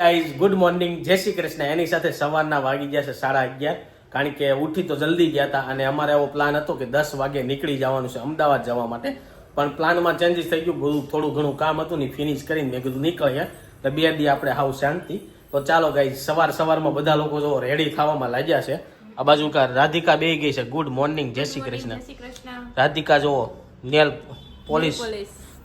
Guys good morning જય શ્રી કૃષ્ણ. એની સાથે સવારના વાગી ગયા છે સાડા અગિયાર. કારણ કે ઉઠી તો જલ્દી ગયા હતા અને અમારે એવો પ્લાન હતો કે દસ વાગે નીકળી જવાનું છે અમદાવાદ જવા માટે. પણ પ્લાનમાં ચેન્જીસ થઈ ગયું. બધું થોડું ઘણું કામ હતું ને ફિનિશ કરીને મેં કીધું નીકળીએ. તો બે દી આપણે હાવ શાંતિ. તો ચાલો ગાઈઝ સવાર સવારમાં બધા લોકો જો રેડી થવામાં લાગ્યા છે. આ બાજુ કા રાધિકા બે ગઈ છે. ગુડ મોર્નિંગ જય શ્રી કૃષ્ણ. રાધિકા જો નેલ પોલીસ.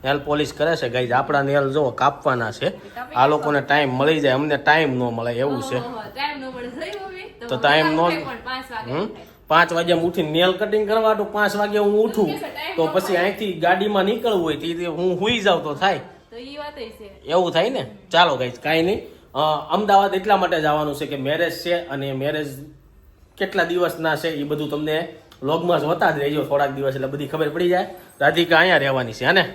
નેલ પોલિશ કરે છે ગાઈઝ આપણા નેલ જો કાપવાના છે. આ લોકોને ટાઈમ મળી જાય અમને ટાઈમ ન મળે એવું છે. તો ટાઈમ નો- પાંચ વાગે વાગે ઉઠીને નેલ કટિંગ કરવા તો પાંચ વાગે હું ઉઠું. તો પછી અહીંથી ગાડીમાં નીકળવું હોય તે હું હુઈ જાઉં તો થાય. એવું થાય ને? ચાલો ગાઈઝ કાંઈ નહીં. અમદાવાદ એટલા માટે જવાનું છે કે મેરેજ છે અને મેરેજ કેટલા દિવસના છે એ બધું તમને લોગમાં જોતા જ રહેજો. થોડાક દિવસ એટલે બધી ખબર પડી જાય. રાધિકા અહીંયા રહેવાની છે હા ને?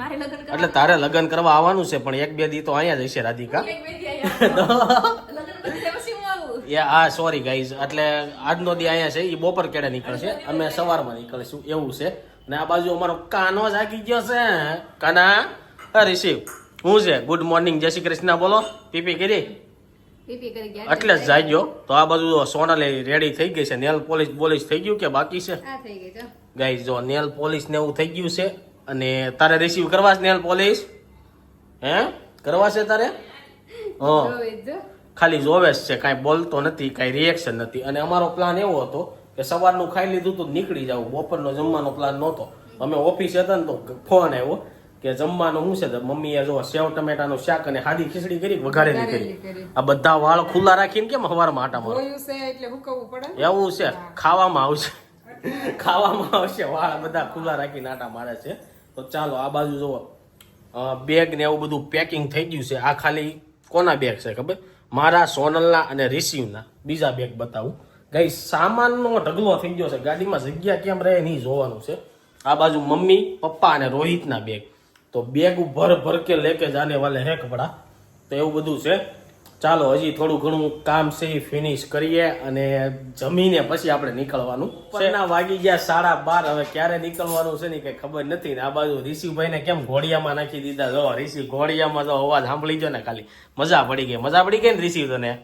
મારે લગ્ન એટલે તારે લગ્ન કરવા આવવાનું છે પણ એક બે દી તો અહીંયા જ હશે રાધિકા. હું એ આ સોરી ગાઈઝ એટલે આજનો દી અહીંયા છે એ બપોર કેડે નીકળશે. અમે સવારમાં નીકળીશું એવું છે. અને આ બાજુ અમારો કાનો જાગી ગયો છે. કાના? રિસીવ હું છે? ગુડ મોર્નિંગ જય શ્રી કૃષ્ણ બોલો. પીપી કરી? એટલે જ જાગ્યો. તો આ બાજુ સોનાલી રેડી થઈ ગઈ છે. નેલ પોલિશ બોલિશ થઈ ગયું કે બાકી છે? ગઈ ગાઈઝ જો નેલ પોલિશ ને એવું થઈ ગયું છે અને તારે રિસીવ કરવા નેલ પોલિશ હે? કરવા છે તારે? હા. ખાલી જોવે છે કાંઈ બોલતો નથી કાંઈ રિએક્શન નથી. અને અમારો પ્લાન એવો હતો કે સવારનું ખાઈ લીધું તો નીકળી જવું બપોરનો જમવાનો પ્લાન નહોતો. અમે ઓફિસે હતા ને તો ફોન આવ્યો કે જમવાનું શું છે? મમ્મીએ જો સેવ ટમેટાનું શાક અને હાદી ખીચડી કરી વઘારેલી કરી. આ બધા વાળ ખુલ્લા રાખીને કેમ હવારમાં આટા મારો? એવું છે. ખાવામાં આવશે. ખાવામાં આવશે. વાળ બધા ખુલ્લા રાખીને આટા મારે છે. તો ચાલો, આ બાજુ જુઓ. બેગ ને એવું બધું પેકિંગ થઈ ગયું છે. આ ખાલી કોના બેગ છે ખબર? મારા, સોનલના અને રિસીવના. બીજા બેગ બતાવું. ગઈ સામાનનો ઢગલો થઈ ગયો છે. ગાડીમાં જગ્યા કેમ રહે નહીં જોવાનું છે. આ બાજુ મમ્મી, પપ્પા અને રોહિતના બેગ તો બેગ ભર ભર કે લેકે જાને વાલે હે કપડા તો એવું બધું છે. ચાલો, હજી થોડું ઘણું કામ છે એ ફિનિશ કરીએ અને જમીને પછી આપણે નીકળવાનું ના વાગી ગયા સાડા બાર, હવે ક્યારે નીકળવાનું છે ને કઈ ખબર નથી ને આ બાજુ ઋષિભાઈને કેમ ઘોડિયામાં નાખી દીધા? જો, ઋષિ, ઘોડિયામાં તો અવાજ સાંભળી ગયો ને ખાલી. મજા પડી ગઈ, મજા પડી ગઈ ને ઋષિ તને?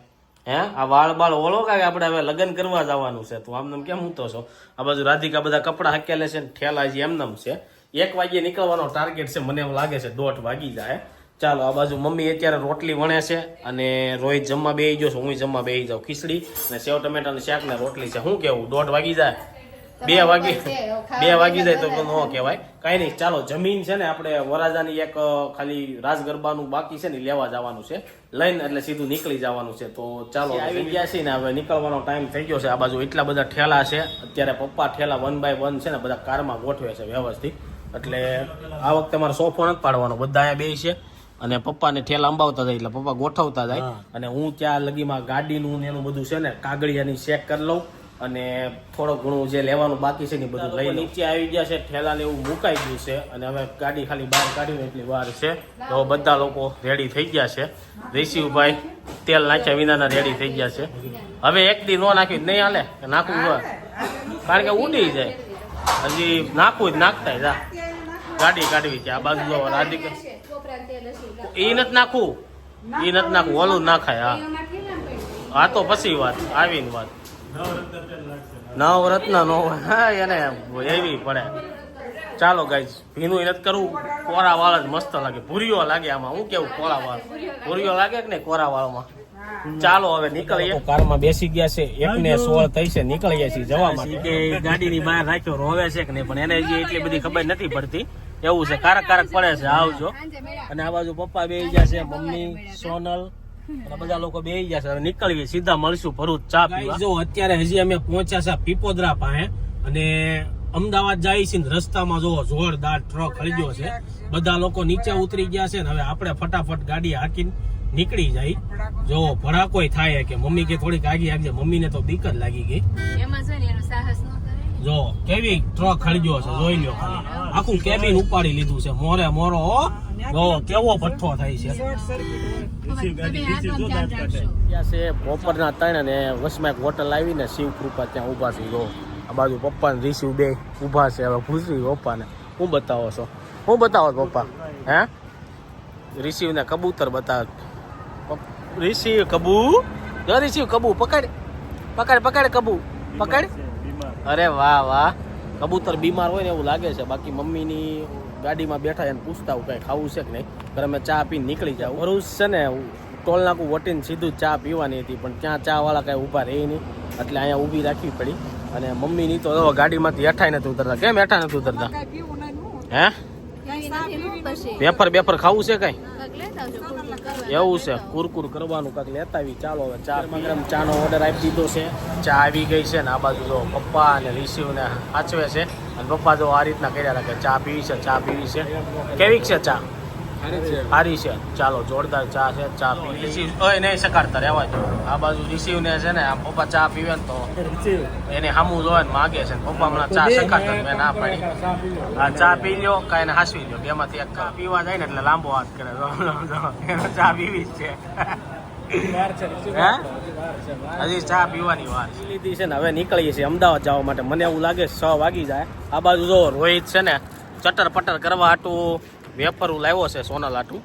હે? આ વાળ બાળ ઓલો કાંઈ આપણે હવે લગ્ન કરવા જવાનું છે? તું આમ કેમ હું તો છો? આ બાજુ રાધિકા બધા કપડાં હકેલે છે ને ઠેલા હજી એમનેમ છે. એક વાગ્યે નીકળવાનો ટાર્ગેટ છે, મને એવું લાગે છે દોઢ વાગી જાય. ચાલો આ બાજુ મમ્મી અત્યારે રોટલી વણે છે અને રોહિત જમવા બેસી ગયો છું હું જમવા બેસી જાઉં. ખીચડી અને સેવ ટમેટાનું શાક ને રોટલી છે. શું કેવું દોઢ વાગી જાય. બે વાગી બે વાગી જાય તો ન કહેવાય. કાંઈ નહીં ચાલો જમીન છે ને આપણે વરાજાની એક ખાલી રાસ ગરબાનું બાકી છે ને લેવા જવાનું છે. લઈને એટલે સીધું નીકળી જવાનું છે. તો ચાલો આવી ગયા છે ને હવે નીકળવાનો ટાઈમ થઈ ગયો છે. આ બાજુ એટલા બધા ઠેલા છે. અત્યારે પપ્પા ઠેલા વન બાય વન છે ને બધા કારમાં ગોઠવે છે વ્યવસ્થિત. એટલે આ વખતે મારે સોફો નથી પાડવાનો. બધા અહીંયા બે છે. અને પપ્પાને ઠેલા અંબાવતા જાય એટલે પપ્પા ગોઠવતા જાય. અને હું ત્યાં લગીમાં ગાડીનું ને એનું બધું છે ને કાગળિયાની ચેક કરી લઉં અને થોડો ઘણું જે લેવાનું બાકી છે ને બધું લઈ નીચે આવી ગયા છે ઠેલા ને એવું મુકાઈ ગયું છે અને હવે ગાડી ખાલી બહાર કાઢીને એટલી વાર છે. તો બધા લોકો રેડી થઈ ગયા છે. ઋષિભાઈ તેલ નાખ્યા વિનાના રેડી થઈ ગયા છે. હવે એક દી નો નાખ્યું નહીં હાલે નાખવું ન કારણ કે ઉડી જાય. હજી નાખવું જ નાખતા જા ગાડી કાઢવી છે આ બાજુ રાધિકા એ નથી નાખવું? ઈ નથી નાખવું. ઓલું નાખાય હા. આ તો પછી વાત આવીને વાત. નવરત્ન નો હા એને એવી પડે. ચાલો ગાઈઝ ભીનું નથી કરવું. કોરા વાળ જ મસ્ત લાગે. ભૂરીઓ લાગે આમાં. હું કેવું કોરા વાળ? ભૂરીઓ લાગે કે નહીં કોરા વાળમાં? ચાલો હવે નીકળીએ. કારમાં બેસી ગયા છે. એક ને સોળ થઈ છે. નીકળી ગયા છે જવા માટે. કે ગાડીની બહાર રાખ્યો રોવે છે કે નહીં? પણ એને એટલી બધી ખબર નથી પડતી. એવું છે કારક કારક પડે છે આવજો. અને આ બાજુ પપ્પા બે ગયા છે મમ્મી સોનલ અને બધા લોકો બે ગયા છે. હવે નીકળીએ સીધા મળશું ભરૂચ ચા પીવા. જો અત્યારે હજી અમે પહોંચ્યા છે પીપોદરા પાસે અને અમદાવાદ જાય છે ને રસ્તામાં જો જોરદાર ટ્રક ખરીદ્યો છે. બધા લોકો નીચે ઉતરી ગયા છે ને હવે આપણે ફટાફટ ગાડી હાકીને નીકળી જાય. જો ભડાકોય થાય કે મમ્મી કે થોડીક આગી આગી મમ્મીને તો બીક જ લાગી ગઈ. એમાં છે ને એનું સાહસ જો, કેવી ટ્રક ગયો છે, જોઈ લ્યો ખાલી. આખું કેબિન ઉપાડી લીધું છે, મોરે મોરો. જો, કેવો ભઠ્ઠો થાય છે. બપોરના ત્રણ અને વસમાં એક હોટલ આવીને શિવ કૃપા ત્યાં ઊભા છે. જો, આ બાજુ પપ્પા ને રિશિવ બે ઊભા છે, હવે પૂછવી પપ્પાને. હું બતાવો છો? હું બતાવો પપ્પા? હે? રિશિવ ને કબૂતર બતાવ. પપ- કબૂ? જો, રિસીવ કબૂ, પકડ. પકડ પકડ કબૂ. પકડ. અરે વાહ વાહ. કબૂતર બીમાર હોય ને એવું લાગે છે. બાકી મમ્મીની ગાડીમાં બેઠા એને પૂછતા હું કઈ ખાવું છે કે નહીં. ઘરે અમે ચા પીને નીકળી જાવ ભરૂચ છે ને ટોલ નાકું વટીને સીધું ચા પીવાની હતી પણ ત્યાં ચા વાળા કઈ ઊભા રહે નહીં. એટલે અહીંયા ઊભી રાખવી પડી. અને મમ્મીની તો ગાડીમાંથી હેઠાઈ નથી ઉતરતા. કેમ હેઠા નથી ઉતરતા? હે? વેફર બેફર ખાવું છે કઈ? એવું છે, કુરકુર કરવાનું કાંઈક લેતા આવી ચાલો હવે ચાર ગરમ ચાનો ઓર્ડર આપી દીધો છે. ચા આવી ગઈ છે ને આ બાજુ જો પપ્પા અને રિસીવને સાચવે છે. અને પપ્પા જો આ રીતના કર્યા રાખે, ચા પીવી છે, ચા પીવી છે. કેવી છે ચા? સારી છે. ચાલો જોરદાર ચા છે ચા પી. રિસીવ ઓય નહીં સકાડતા રહેવા જો આ બાજુ રિસીવને છે ને આ પપ્પા ચા પીવે ને તો એને સામું જોવે ને માગે છે પપ્પા હમણાં ચા સકાડતા મેં ના પાડી. આ ચા પી લ્યો. કાંઈ ને હાસવી લ્યો. બેમાંથી એક પીવા જાય ને એટલે લાંબો હાથ કરે. એને ચા પીવી જ છે. હજી ચા પીવાની વાર લીધી છે ને હવે નીકળીએ છીએ અમદાવાદ જવા માટે. મને એવું લાગે છ વાગી જાય. આ બાજુ જો રોહિત છે ને ચટર પટર કરવા હાટું. વેફરું લાવ્યો છે સોના લાટુ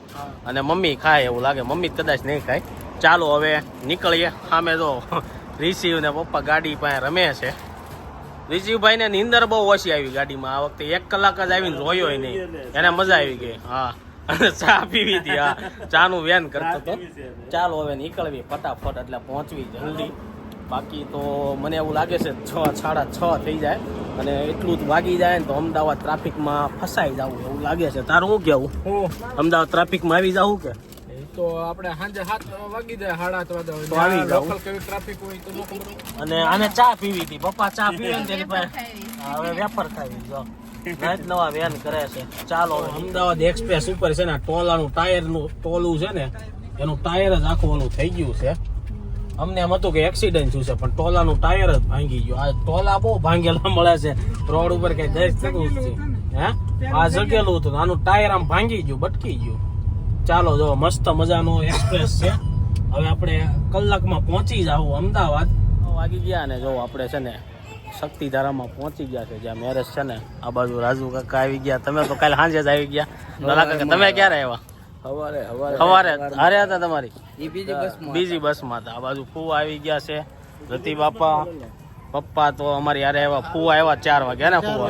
અને મમ્મી ખાય એવું લાગે. મમ્મી કદાચ નહીં ખાય. ચાલો હવે નીકળીએ. સામે તો રિસીવ ને પપ્પા ગાડી પાસે રમે છે. રિસીવભાઈ ને નીંદર બહુ ઓછી આવી ગાડીમાં. આ વખતે એક કલાક જ આવીને જોયો નહીં. એને મજા આવી ગઈ. હા. અને ચા પીવી હતી. હા. ચાનું વેન કરતો હતો. ચાલો હવે નીકળવી ફટાફટ એટલે પહોંચવી જલ્દી. બાકી તો મને એવું લાગે છે છ સાડા છ થઈ જાય અને એટલું જ વાગી જાય ને તો અમદાવાદ ટ્રાફિકમાં ફસાઈ જવું એવું લાગે છે. તારું શું કેવું હું? અમદાવાદ ટ્રાફિકમાં આવી જવું કે? તો આપણે સાંજે સાત વાગી જાય સાડા આઠ વાગ્યા આવી લોકલ કેવી ટ્રાફિક હોય તો ખબર અને આને ચા પીવી હતી. પપ્પા ચા પીવે ને તેની પાસે. હવે વેપાર ખાવી જો. નવા વેન કરે છે. ચાલો અમદાવાદ એક્સપ્રેસ ઉપર છે ને ટોલાનું ટાયરનું ટોલું છે ને એનું ટાયર જ આખું ઓલું થઈ ગયું છે. અમને એમ હતું કે એક્સિડન્ટ થયું છે પણ ટોલાનું ટાયર જ ભાંગી ગયું. આ ટોલા બહુ ભાંગેલા મળે છે. રોડ ઉપર કઈ દઈ થયું જ છે. હે? આ જગેલું હતું આનું ટાયર આમ ભાંગી ગયું બટકી ગયું. ચાલો જો મસ્ત મજાનો એક્સપ્રેસ છે. હવે આપણે કલાકમાં પહોંચી જાવ અમદાવાદ. વાગી ગયા ને જો આપણે છે ને શક્તિધારામાં પહોંચી ગયા છે જ્યાં મેરેજ છે ને આ બાજુ રાજુ કાકા આવી ગયા. તમે તો કાલે સાંજે જ આવી ગયા. લાલા કાકા તમે ક્યારે આવ્યા? હવારે હવારે સવારે હારે હતા તમારી? ઈ બીજી બસમાં બીજી બસમાં હતા. આ બાજુ ફૂ આવી ગયા છે. રતિ બાપા પપ્પા તો અમારી યારે આવ્યા. ફૂ આવ્યા ચાર વાગ્યા ને ફૂ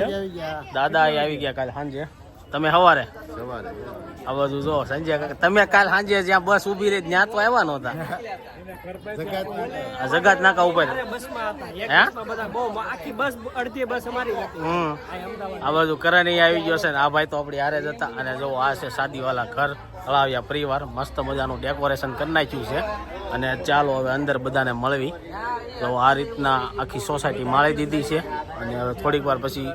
દાદા એ આવી ગયા કાલે સાંજે. તમે સવારે સવારે. આ બધું જો સંજય તમે કાલ સાંજે જ્યાં બસ ઊભી રહી ત્યાં તો આવ્યા નહોતા. આ જગાત નાકા ઉપર આ બાજુ કરાની આવી ગયો છે ને આ ભાઈ તો આપણી હારે જ હતા. અને જો આ છે શાદીવાલા ઘર હળાવ્યા પરિવાર મસ્ત મજાનું ડેકોરેશન કરી નાખ્યું છે. અને ચાલો હવે અંદર બધાને મળવી. તો આ રીતના આખી સોસાયટી માળી દીધી છે. અને હવે થોડીક વાર પછી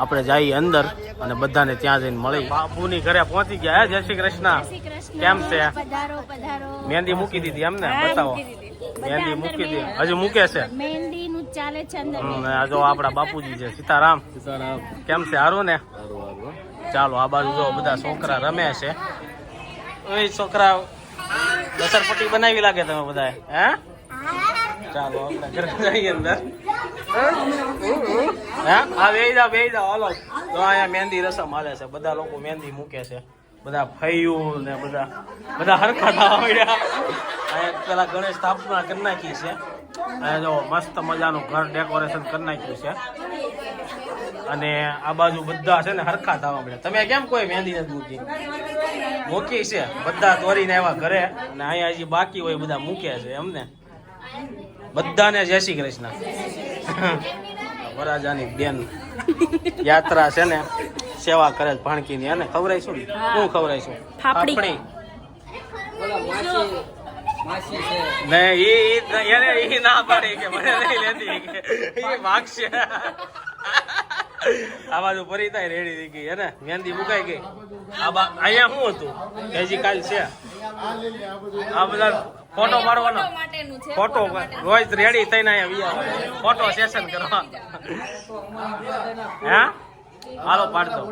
આપણે જઈએ અંદર અને બધાને ત્યાં જઈને મળી. બાપુની ઘરે પહોંચી ગયા હે? જય શ્રી કૃષ્ણ. કેમ છે? પધારો પધારો. મહેંદી મૂકી દીધી એમને બતાવો. મહેંદી મૂકી દીધી. હજુ મૂકે છે? ચાલે છે આ જો આપણા બાપુજી છે સીતારામ. સીતારામ. કેમ છે? સારું ને? ચાલો આ બાજુ જો બધા છોકરા રમે છે. છોકરા લસરપટ્ટી બનાવી લાગે તમે બધા હે? ચાલો આપણે ઘરે અંદર. હે? હા બેહી જાઓ હાલો. તો અહીંયા મહેંદી રસમ હાલે છે. બધા લોકો મહેંદી મૂકે છે. બધા ફૈયું ને બધા બધા હરખા મળ્યા અહીંયા પેલા ગણેશ સ્થાપના કરી છે. અહીંયા જો મસ્ત મજાનું ઘર ડેકોરેશન કરી નાખ્યું છે. અને આ બાજુ બધા છે ને હરખા થવા મળ્યા તમે કેમ કોઈ મહેંદી નથી મૂકી? મૂકી છે. બધા દોરીને આવ્યા ઘરે. અને અહીંયા હજી બાકી હોય બધા મૂકે છે એમને. બધાને જય શ્રી કૃષ્ણ. વરાજાની બેન યાત્રા છે ને સેવા કરે છે ભાણકીની. એને ખવડાવીશું ને શું ખવડાવીશું ફાફડી. ને ઈ ઈ- એને ઈ ના પાડી કે મને નહીં લેતી. કે ઈ માગશે. આ બાજુ ફરી થાય રેડી થઈ ગઈ. હે મહેંદી મુકાઈ ગઈ. આ બા અહીંયા શું હતું? હજી કાલ છે. આ બધા ફોટો મારવાનો. ફોટો રોજ રેડી થઈને અહીંયા ફોટો સેશન કરવા. હે? હાલો પાડતો.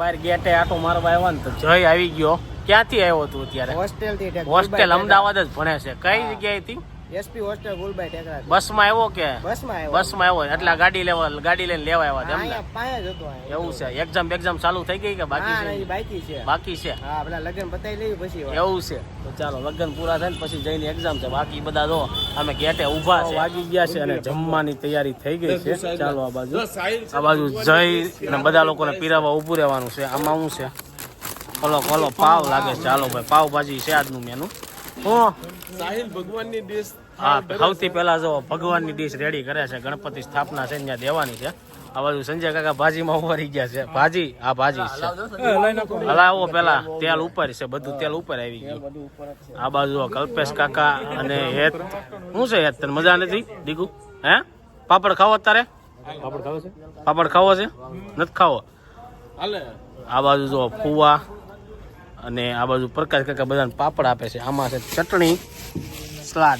બહાર ગેટે આટો મારવા આવ્યા ને તો જય આવી ગયો. ક્યાંથી આવ્યો તું અત્યારે? હોસ્ટેલ હોસ્ટેલ અમદાવાદ જ ભણે છે. કઈ જગ્યાએથી? એસપી હોસ્ટેલ ગુલબાઈ ટેકરા બસમાં આવ્યો કે? બસમાં આવ્યો. બસમાં આવ્યો. એટલે ગાડી લેવા ગાડી લઈને લેવા આવ્યા તેમ ને? અહીંયા જ હતો એવું છે. એક્ઝામ એક્ઝામ ચાલુ થઈ ગઈ કે બાકી છે? બાકી છે. બાકી છે? હા પેલા લગ્ન બતાવી લેવી પછી એવું છે. તો ચાલો લગ્ન પૂરા થાય ને પછી જઈને એક્ઝામ છે. બાકી બધા જો અમે ગેટે ઊભા છે. વાગી ગયા છે અને જમવાની તૈયારી થઈ ગઈ છે. ચાલો આ બાજુ. આ બાજુ જઈ અને બધા લોકોને પીરાવા ઊભું રહેવાનું છે. આમાં શું છે? કલો કલો પાવ લાગે છે. ચાલો ભાઈ પાવ ભાજી છે આજનું મેનુ સાહિલ ભગવાનની ડીશ હા સૌથી પહેલા જો ભગવાનની ડીશ રેડી કરે છે ગણપતિ સ્થાપના છે ત્યાં દેવાની છે. આ બાજુ સંજય કાકા ભાજીમાં ઉભરી ગયા છે. ભાજી આ ભાજી છે. હલાવો પેલા તેલ ઉપર છે બધું તેલ ઉપર આવી ગયું. આ બાજુ કલ્પેશ કાકા અને હેત શું છે હેત તને મજા નથી? દીકુ હે? પાપડ ખાવો અત્યારે? પાપડ ખાવો છે? પાપડ ખાવો છે? નથી ખાવો? આ બાજુ જો ફુવા અને આ બાજુ પ્રકાશ કાકા બધાને પાપડ આપે છે. આમાં છે ચટણી, સલાડ.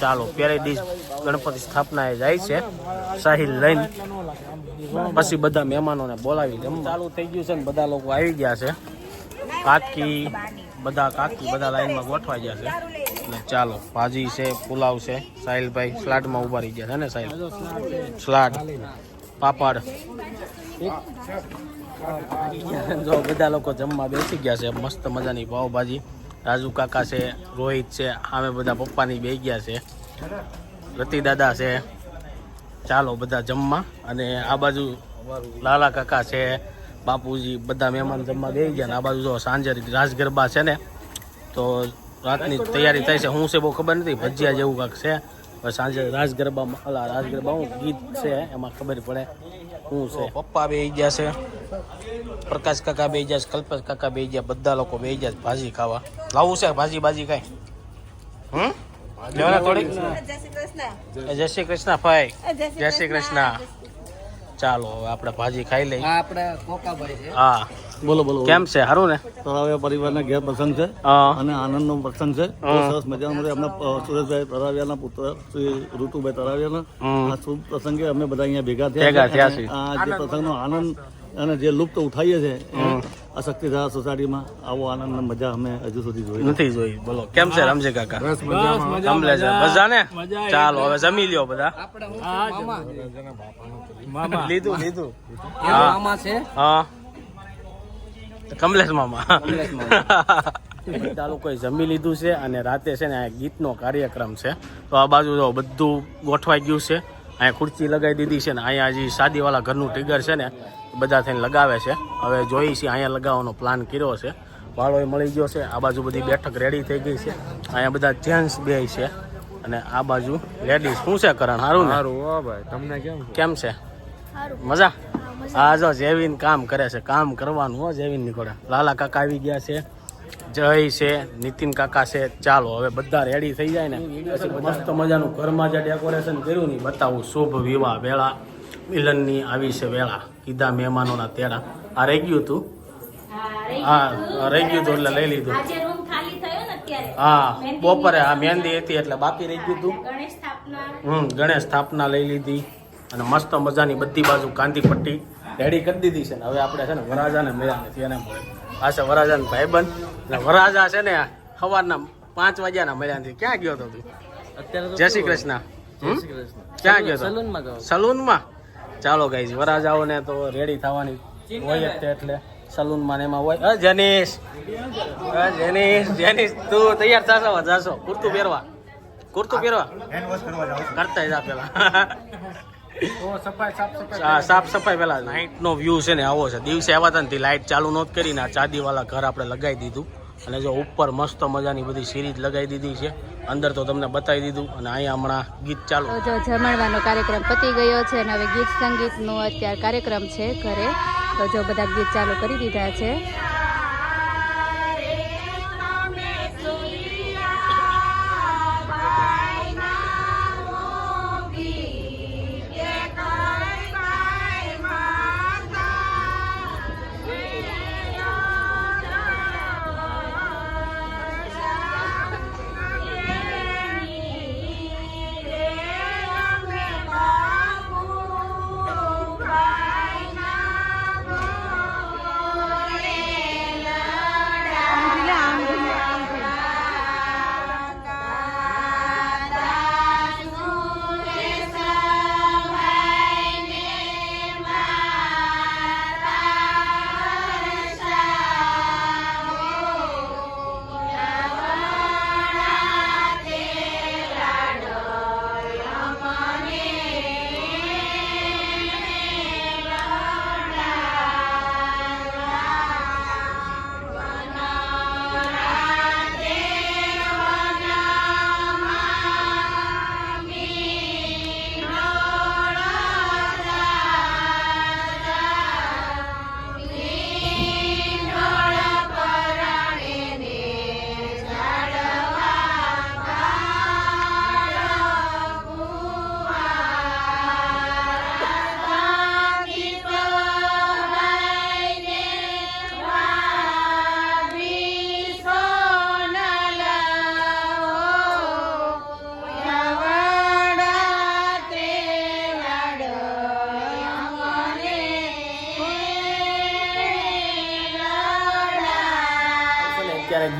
ચાલો, પહેલી ડીશ ગણપતિ સ્થાપનાએ જાય છે. સાહિલ લઈને પછી બધા મહેમાનોને બોલાવી જમ ચાલુ થઈ ગયું છે ને બધા લોકો આવી ગયા છે. કાકી, બધા કાકી બધા લાઈનમાં ગોઠવાઈ ગયા છે. ને ચાલો, ભાજી છે, પુલાવ છે. સાહિલભાઈ સલાડમાં ઊભા રહી ગયા છે ને સાહિલ? સલાડ, પાપડ. જો બધા લોકો જમવા બેસી ગયા છે. મસ્ત મજાની પાવભાજી. રાજુ કાકા છે, રોહિત છે આમે બધા પપ્પાની બે ગયા છે. રતિ દાદા છે. ચાલો બધા જમવા. અને આ બાજુ લાલા કાકા છે, બાપુજી બધા મહેમાન જમવા બે ગયા. ને આ બાજુ જો સાંજે રાસ ગરબા છે ને, તો રાતની તૈયારી થાય છે. હું છે બહુ ખબર નથી, ભજીયા જેવું કાંક છે. સાંજે રાસ ગરબામાં રાસ ગરબા હું ગીત છે, એમાં ખબર પડે. શું છે? પપ્પા બે ગયા છે પ્રકાશ કાકા બે ગયા છે કલ્પેશ કાકા બે ગયા બધા લોકો બે ગયા છે ભાજી ખાવા. લાવવું છે ભાજી બાજી કાંઈ? હમ? લેવાના થોડીક? જય શ્રી કૃષ્ણ. ભાઈ. જય શ્રી કૃષ્ણ. ચાલો હવે આપણે ભાજી ખાઈ લઈએ. આપણે કોકાભાઈ છે. હા. બોલો બોલો. કેમ છે? સારું ને? તરાવિયા પરિવારના ઘેર પ્રસંગ છે અને અને આનંદનો પ્રસંગ છે. સરસ મજાનો છે. એમના અ, સુરેશભાઈ તરાવિયાના પુત્ર શ્રી ઋતુભાઈ તરાવિયાના. ના આ શુભ પ્રસંગે અમે બધા અહીંયા ભેગા થયા થયા છે આ જે પ્રસંગનો આનંદ અને જે લુપ્ત ઉઠાવીએ છે એ આ શક્તિધારા સોસાયટીમાં આવો આનંદ અને મજા અમે હજુ સુધી જોઈ નથી. જોઈ. બોલો કેમ છે રમજી કાકા? બસ મજામાં. છે? મજા ને ચાલો હવે જમી લ્યો બધા. આપણે હું છું મામા. મામા. લીધું લીધું. મામા. છે? હા. કમલેશ મામા. બધા લોકોએ જમી લીધું છે અને રાતે છે ને આ ગીતનો કાર્યક્રમ છે. તો આ બાજુ જો બધું ગોઠવાઈ ગયું છે. અહીંયા ખુરશી લગાવી દીધી છે ને અહીંયા હજી શાદીવાળા ઘરનું ટીગર છે ને બધા થઈને લગાવે છે. હવે જોઈ છે અહીંયા લગાવવાનો પ્લાન કર્યો છે. વાળો મળી ગયો છે. આ બાજુ બધી બેઠક રેડી થઈ ગઈ છે. અહીંયા બધા જેન્ટ્સ બે છે. અને આ બાજુ લેડીઝ શું છે કરણ? સારું ને? સારું હો ભાઈ. તમને કેમ કેમ છે? મજા? હા જો જેવીન કામ કરે છે. કામ કરવાનું હો જેવીન નીકળે. લાલા કાકા આવી ગયા છે. જય છે. નીતિન કાકા છે. ચાલો હવે બધા રેડી થઈ જાય ને. પછી મસ્ત મજાનું ઘરમાં જે ડેકોરેશન કર્યું ને બતાવું. શુભ વિવાહ વેળા. મિલનની આવી છે વેળા. કીધા મહેમાનોના તેડા. આ રહી ગયું તું? હા રહી ગયું હતું એટલે લઈ લીધું. આજે રૂમ ખાલી થયો ને અત્યારે. હા બપોરે આ મહેંદી હતી એટલે બાકી રહી ગયું હતું હમ ગણેશ સ્થાપના લઈ લીધી અને મસ્ત મજાની બધી બાજુ કાંધી પટ્ટી રેડી કરી દીધી છે ને. હવે આપણે છે ને વરાજાને મેળા નથી એને મળે. આ છે વરાજાનો ભાઈબંધ. અને વરાજા છે ને સવારના પાંચ વાગ્યાના મળ્યા નથી ક્યાં ગયો હતો તું? અત્યારે જય શ્રી કૃષ્ણ. ક્યાં ગયો હતો સલૂનમાં ગયો. સલૂનમાં? ચાલો ગાઈઝ ને તો રેડી થવાની હોય જ તે એટલે સલૂનમાં ને એમાં હોય. અ જનીશ. અ જનીશ જનીશ તું તૈયાર થશો જાશો. કુર્તું પહેરવા. કુર્તું પહેરવા. કરતા જા પેલા. સાફ સફાઈ પેલા. નાઇટ નો વ્યૂ છે ને આવો છે. દિવસે આવ્યા હતા ને લાઇટ ચાલુ નહોત કરીને આ ચાદી વાળા ઘર આપણે લગાવી દીધું. અને જો ઉપર મસ્ત મજાની બધી સિરીઝ લગાવી દીધી છે. અંદર તો તમને બતાવી દીધું અને અહીંયા હમણાં ગીત ચાલુ. જો જમણવાનો કાર્યક્રમ પતી ગયો છે અને હવે ગીત સંગીતનો અત્યારે કાર્યક્રમ છે ઘરે. તો જો બધા ગીત ચાલુ કરી દીધા છે.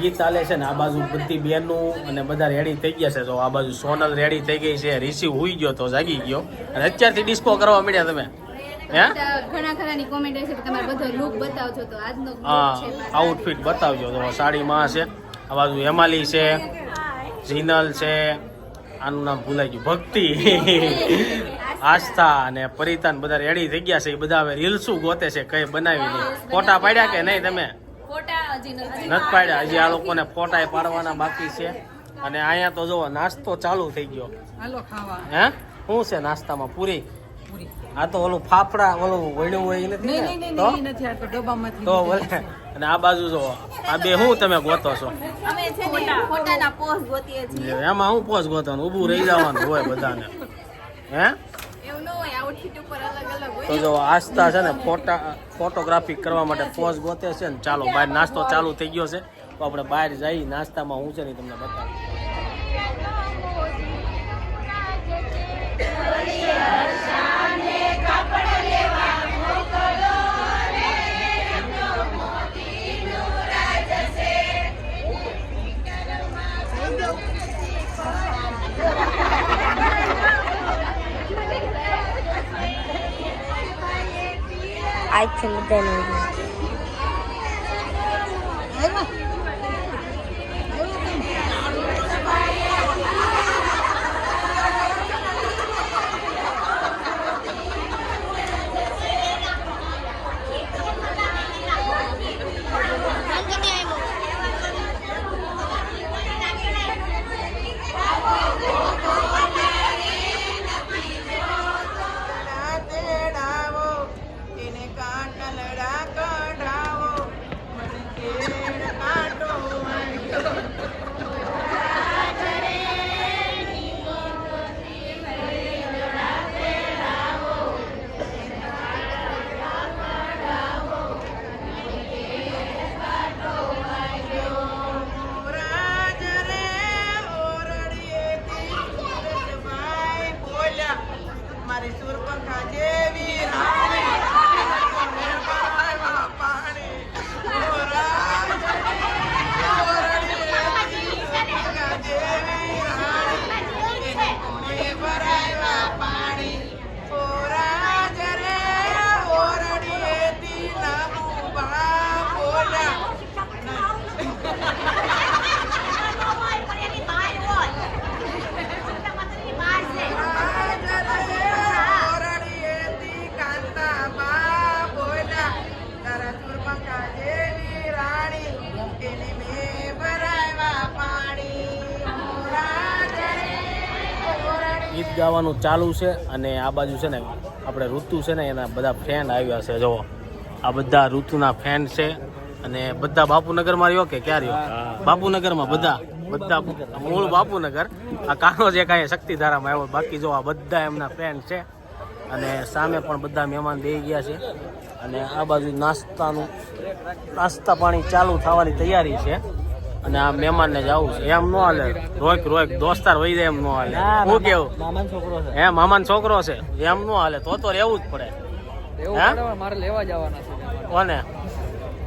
ગીત ચાલે છે ને આ બાજુ બધી બહેનું અને બધા રેડી થઈ ગયા છે. તો આ બાજુ સોનલ રેડી થઈ ગઈ છે રિસીવ હોઈ ગયો તો જાગી ગયો. અને અત્યારથી ડિસ્કો કરવા મળ્યા તમે? આઉટફિટ બતાવજો તો સાડીમાં છે આ બાજુ હેમાલી છે જીનલ છે આનું નામ ભૂલાઈ ગયું. ભક્તિ આસ્થા અને પરિતાન બધા રેડી થઈ ગયા છે. એ બધા હવે રીલ્સું ગોતે છે કઈ બનાવી નહીં. ફોટા પાડ્યા કે નહીં તમે? નથી પાડ્યા. હજી આ લોકોને ફોટા પાડવાના બાકી છે. અને અહીંયા તો જુઓ નાસ્તો ચાલુ થઈ ગયો. હે? શું છે નાસ્તામાં? પૂરી? આ તો ઓલું ફાફડા ઓલું વણ્યું હોય નથી તો? નથી આ તો ડબ્બામાંથી તો બોલે અને આ બાજુ જો આ બે શું તમે ગોતો છો? અમે છે ને ફોટાના પોઝ ગોતીએ છીએ. એમાં હું પોસ ગોતવાનું? ઊભું રહી જવાનું હોય બધાને. હે એવું ન હોય આઉટફિટ ઉપર અલગ અલગ હોય તો જો આસ્થા છે ને ફોટા, ફોટોગ્રાફી કરવા માટે પોઝ ગોતે છે ને ચાલો, બહાર નાસ્તો ચાલુ થઈ ગયો છે. તો આપણે બહાર જઈ નાસ્તામાં હું છે ને તમને બતાવું. I can then read. ઓરડી ચાલુ છે અને આ બાજુ છે ને આપણે ઋતુ છે ને એના બધા ફ્રેન્ડ આવ્યા છે જો આ બધા ઋતુના ફ્રેન્ડ છે અને બધા બાપુનગરમાં રહ્યો કે ક્યાં રહ્યો? બાપુનગરમાં બધા બધા મૂળ બાપુનગર. આ કાનો જે કાંઈ શક્તિધારામાં આવ્યો બાકી જો આ બધા એમના ફ્રેન્ડ છે અને સામે પણ બધા મહેમાન દઈ ગયા છે અને આ બાજુ નાસ્તાનું નાસ્તા પાણી ચાલુ થવાની તૈયારી છે. અને આ મહેમાનને જવું છે. એમ ન હાલે. રોક રોક દોસ્તાર વહી જાય એમ ન હાલે. હું કેવું? મામાનો છોકરો છે. હે મામાનો છોકરો છે. એમ નો હાલે. તો તો રહેવું જ પડે. મારે લેવા જવાના છે કોને?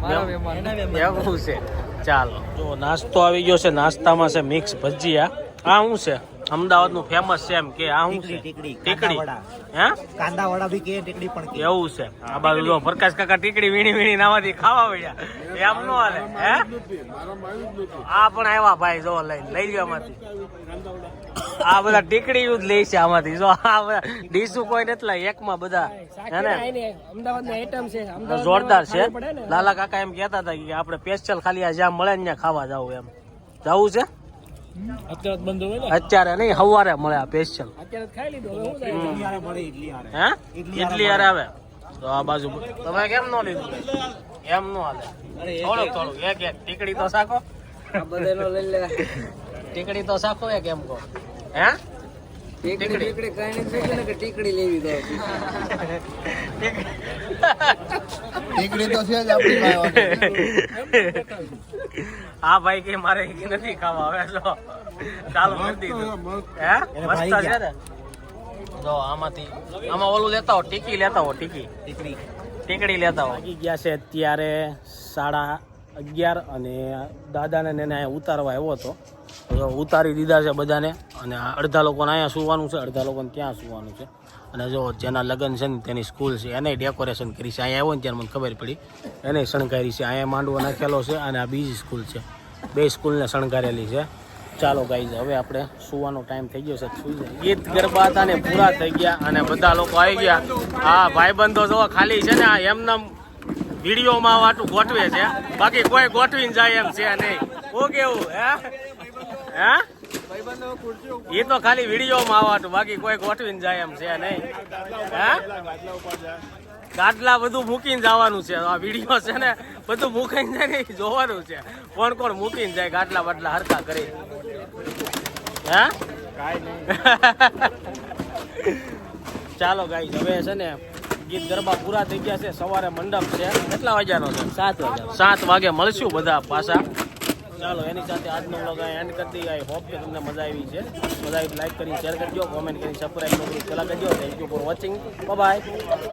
મારા મહેમાન. એવું છે. ચાલો. જો નાસ્તો આવી ગયો છે. નાસ્તામાં છે મિક્સ ભજીયા. આ શું છે? અમદાવાદનું ફેમસ છે એમ કે આ શું છે? ટીકડી, હે? કાંદા વડા બી કે ટીકડી પણ કે. એવું છે. આ બાજુ જો પ્રકાશ કાકા ટીકડી વીણી વીણી નાવાથી ખાવા પડ્યા એમ નો હાલે હે? આ પણ આવ્યા ભાઈ જો લઈ લઈ લ્યો આમાંથી. આ બધા ટીકડી જ લે છે આમાંથી. જો આ બધા ડીશું કોઈ નથી એકમાં બધા. હે ને? અમદાવાદની આઈટમ છે. જોરદાર છે. લાલા કાકા એમ કહેતા હતા કે આપણે પેસ્ટલ ખાલી આ જ્યાં મળે ને ખાવા જાવ એમ. જવું છે? અત્યારે બંધ હોય અત્યારે નહીં સવારે મળે આ સ્પેશિયલ અત્યારે ખાઈ લીધું હવે હું? ઇડલી હારે હે ઇડલી યાર આવે. તો આ બાજુ તમે કેમ નો લીધું? એમ નો હાલે. થોડુંક થોડુંક એક એક. ટીકડી તો શાખો લઈ લે. ટીકડી તો શાખો એક એમ કહો. હે? ટીકડી. ટીકડી કઈ નથી થઈ ને કે ટીકડી લેવી દો ટીકડી તો છે જ આપણી હા ભાઈ કે મારે નથી ખાવા. હવે જો ચાલુ કરી દીધું. હે? મસ્ત છે ને? જો આમાંથી આમાં ઓલું લેતા હો ટીકી લેતા હો ટીકી. ટીકડી. ટીકડી લેતા હો. ગયા છે અત્યારે સાડા અગિયાર અને દાદાને એને અહીંયા ઉતારવા આવ્યો હતો. તો ઉતારી દીધા છે બધાને અને અડધા લોકોને અહીંયા સુવાનું છે, અડધા લોકોને ત્યાં સુવાનું છે. અને જો જેના લગ્ન છે ને તેની સ્કૂલ છે, એને ડેકોરેશન કરી છે. અહીંયા આવ્યો ને ત્યારે મને ખબર પડી. એને શણગારી છે, અહીંયા માંડવો નાખેલો છે અને આ બીજી સ્કૂલ છે. બે સ્કૂલને શણગારેલી છે. ચાલો ગાઈઝ, હવે આપણે સુવાનો ટાઈમ થઈ ગયો છે, સુઈ ગીત ગરબા હતા ને પૂરા થઈ ગયા અને બધા લોકો આવી ગયા. હા ભાઈબંધો જો ખાલી છે ને, આ એમનેમ વિડીયોમાં વાટું ગોઠવે છે. બાકી કોઈ ગોઠવીને જાય એમ છે નહીં. હું કેવું હે? હે? એ તો ખાલી વિડીયોમાં આવવાતું બાકી કોઈ ગોઠવીને જાય એમ છે નહીં. હે? ગાટલા બધું મૂકીને જવાનું છે. આ વીડિયો છે ને બધું મૂકીને જાય ને જોવાનું છે. કોણ કોણ મૂકીને જાય ગાટલા બાટલા હરખા કરી. હે? ચાલો ગાઈ હવે છે ને ગીત ગરબા પૂરા થઈ ગયા છે. સવારે મંડપ છે. કેટલા વાગ્યાનો છે? સાત વાગ્યા. સાત વાગે મળશું બધા પાછા. ચાલો એની સાથે આજનો વ્લોગ એન્ડ કરી દઈએ. આઈ હોપ કે તમને મજા આવી છે. મજા આવી લાઈક કરી શેર કરજો કોમેન્ટ કરી સબસ્ક્રાઈબ કરી પેલા કરજો. Thank you for watching bye